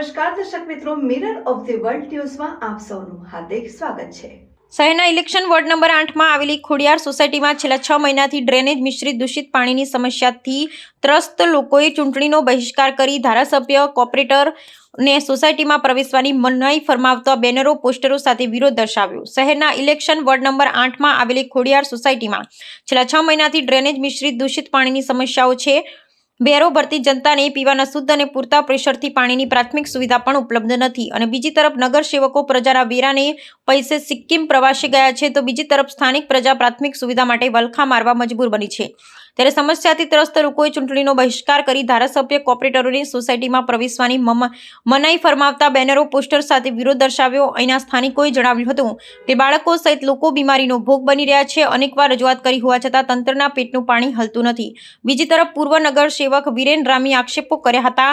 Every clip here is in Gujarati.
નમસ્કાર દર્શક મિત્રો મિરર ઓફ ધી વર્લ્ડ ન્યૂઝમાં આપ સૌનું હાર્દિક સ્વાગત છે. શહેરના ઇલેક્શન વોર્ડ નંબર આઠમાં આવેલી ખોડિયાર સોસાયટીમાં છેલ્લા છ મહિનાથી ડ્રેનેજ મિશ્રિત દૂષિત પાણીની સમસ્યાથી ત્રસ્ત લોકોએ ચૂંટણીનો બહિષ્કાર કરી ધારાસભ્ય, કોર્પોરેટર સોસાયટીમાં પ્રવેશવાની મનાઈ ફરમાવતા બેનરો પોસ્ટરો સાથે વિરોધ દર્શાવ્યો. શહેરના ઇલેક્શન વોર્ડ નંબર આઠમાં આવેલી ખોડિયાર સોસાયટીમાં છેલ્લા છ મહિનાથી ડ્રેનેજ મિશ્રિત દૂષિત પાણીની સમસ્યાઓ છે. બેરો ભરતી જનતાને પીવાના શુદ્ધ અને પૂરતા પ્રેશરથી પાણીની પ્રાથમિક સુવિધા પણ ઉપલબ્ધ નથી. અને બીજી તરફ નગર સેવકો પ્રજાના વેરાને પૈસે સિક્કિમ પ્રવાસે ગયા છે તો બીજી તરફ સ્થાનિક પ્રજા પ્રાથમિક સુવિધા માટે વલખા મારવા મજબૂર બની છે. ત્યારે સમસ્યાથી ત્રસ્ત લોકોએ ચૂંટણીનો બહિષ્કાર કરી ધારાસભ્ય કોર્પોરેટરોની સોસાયટીમાં પ્રવેશવાની મનાઈ ફરમાવતા બેનરો પોસ્ટર સાથે વિરોધ દર્શાવ્યો. અહીંના સ્થાનિકોએ જણાવ્યું હતું કે બાળકો સહિત લોકો બીમારીનો ભોગ બની રહ્યા છે. અનેકવાર રજૂઆત કરી હોવા છતાં તંત્રના પેટનું પાણી હલતું નથી. બીજી તરફ પૂર્વ નગર સેવક વિરેન રામી આક્ષેપો કર્યા હતા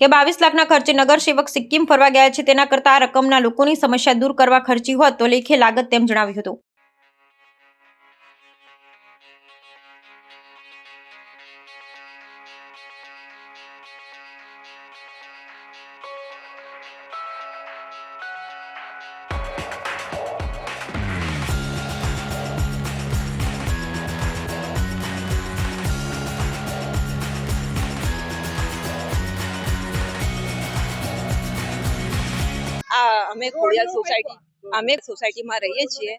કે બાવીસ લાખના ખર્ચે નગર સેવક સિક્કિમ ફરવા ગયા છે. તેના કરતાં આ રકમના લોકોની સમસ્યા દૂર કરવા ખર્ચી હોત તો લેખે લાગત તેમ જણાવ્યું હતું. આ અમે ખોડિયાર સોસાયટી અમે સોસાયટીમાં રહીએ છીએ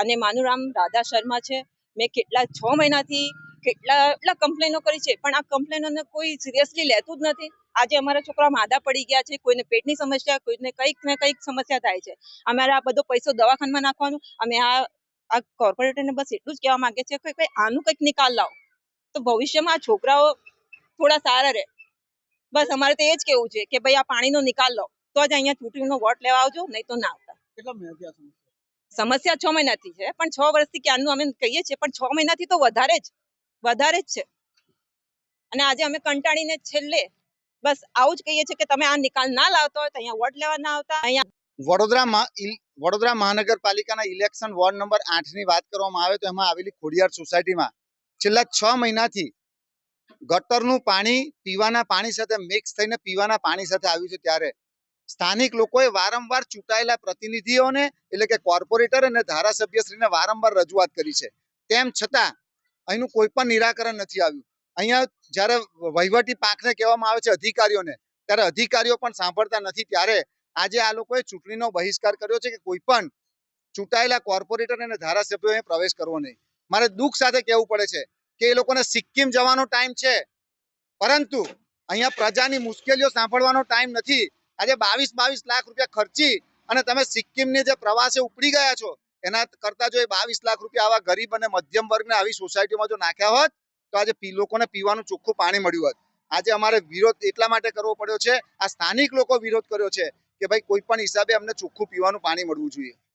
અને મારું નામ રાધા શર્મા છે. મેં કેટલા છ મહિનાથી કેટલા એટલા કમ્પ્લેનો કરી છે પણ આ કમ્પ્લેનોને કોઈ સિરિયસલી લેતું જ નથી. આજે અમારા છોકરા માદા પડી ગયા છે કોઈને પેટની સમસ્યા કોઈને કંઈક ને કંઈક સમસ્યા થાય છે. અમારે આ બધો પૈસો દવાખાનામાં નાખવાનો. અમે આ આ કોર્પોરેટરને બસ એટલું જ કહેવા માંગે છે કે ભાઈ આનું કંઈક નિકાલ લાવો. તો ભવિષ્યમાં આ છોકરાઓ થોડા સારા રહે. બસ અમારે તો એ જ કેવું છે કે ભાઈ આ પાણીનો નિકાલ લો તો જ અહીંયા ચૂંટણીનો વોટ લેવા આવજો નહીં તો ના આવતા. કેટલા મહિનાથી આ સમસ્યા? છ મહિનાથી છે પણ છ વર્ષથી ક્યારનું અમે કહીએ છીએ પણ છ મહિનાથી તો વધારે જ વધારે જ છે. અને આજે અમે કંટાળીને છેલ્લે બસ આવું જ કહીએ છીએ કે તમે આ નિકાલ ના લાવતા હોય તો અહીંયા વોટ લેવા ના આવતા અહીંયા વડોદરા વડોદરા મહાનગરપાલિકાના ઇલેક્શન વોર્ડ નંબર આઠની વાત કરવામાં આવે તો એમાં આવેલી ખોડિયાર સોસાયટીમાં છેલ્લા છ મહિનાથી ગટરનું પાણી પીવાના પાણી સાથે મિક્સ થઈને પીવાના પાણી સાથે આવ્યું છે ત્યારે સ્થાનિક લોકોએ વારંવાર ચૂંટાયેલા પ્રતિનિધિઓને, એટલે કે કોર્પોરેટર અને ધારાસભ્યશ્રીને વારંવાર રજૂઆત કરી છે. તેમ છતાં, અહીંનું કોઈ પણ નિરાકરણ નથી આવ્યું. અહીંયા જ્યારે વહીવટી પાંખને કહેવામાં આવે છે અધિકારીઓને, ત્યારે અધિકારીઓ પણ સાંભળતા નથી. ત્યારે આજે આ લોકોએ ચૂંટણીનો બહિષ્કાર કર્યો છે કે કોઈ પણ ચૂંટાયેલા કોર્પોરેટર અને ધારાસભ્યોએ પ્રવેશ કરવો નહીં. મારે દુઃખ સાથે કહેવું પડે છે કે એ લોકોને સિક્કિમ જવાનો ટાઈમ છે. પરંતુ અહીંયા પ્રજાની મુશ્કેલીઓ સાંભળવાનો ટાઈમ નથી. આજે બાવીસ બાવીસ લાખ રૂપિયા ખર્ચી અને તમે સિક્કિમની જે પ્રવાસે ઉપડી ગયા છો, એના કરતા જો એ બાવીસ લાખ રૂપિયા આવા ગરીબ અને મધ્યમ વર્ગને આવી સોસાયટીમાં જો નાખ્યા હોત, તો આજે લોકોને પીવાનું ચોખ્ખું પાણી મળ્યું હોત. આજે અમારે વિરોધ એટલા માટે કરવો પડ્યો છે, આ સ્થાનિક લોકો વિરોધ કર્યો છે કે ભાઈ કોઈ પણ હિસાબે અમને ચોખ્ખું પીવાનું પાણી મળવું જોઈએ.